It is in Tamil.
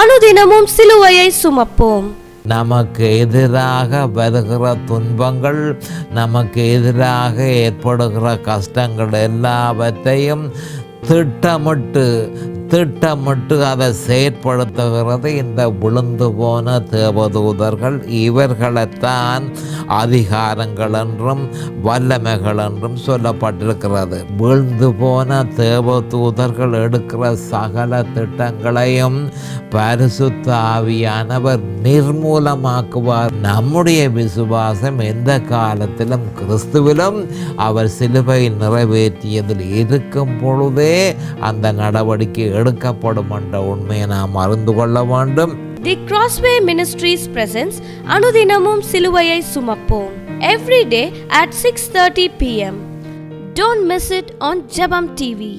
அனுதினமும் சிலுவையை சுமப்போம். நமக்கு எதிராக வருகிற துன்பங்கள் நமக்கு எதிராக ஏற்படுகிற கஷ்டங்கள் எல்லாவற்றையும் திட்டமிட்டு திட்டமிட்டு அதை செயற்படுத்துகிறது இந்த விழுந்து போன தேவதூதர்கள். இவர்களைத்தான் அதிகாரங்கள் என்றும் வல்லமைகள் என்றும் சொல்லப்பட்டிருக்கிறது. வீழ்ந்து போன தேவதூதர்கள் எடுக்கிற சகல திட்டங்களையும் பரிசுத்த ஆவியானவர் நிர்மூலமாக்குவார். நம்முடைய விசுவாசம் எந்த காலத்திலும் கிறிஸ்துவிலும் அவர் சிலுவை நிறைவேற்றியதில் இருக்கும் பொழுதே அந்த நடவடிக்கை எடுக்கப்படும் என்ற உண்மையை நாம் அறிந்து கொள்ள வேண்டும். தி கிராஸ்வே மினிஸ்ட்ரீஸ் பிரசன்ஸ் அனுதினமும் சிலுவையை சுமப்போம் every day at six thirty PM don't miss it on Jebam TV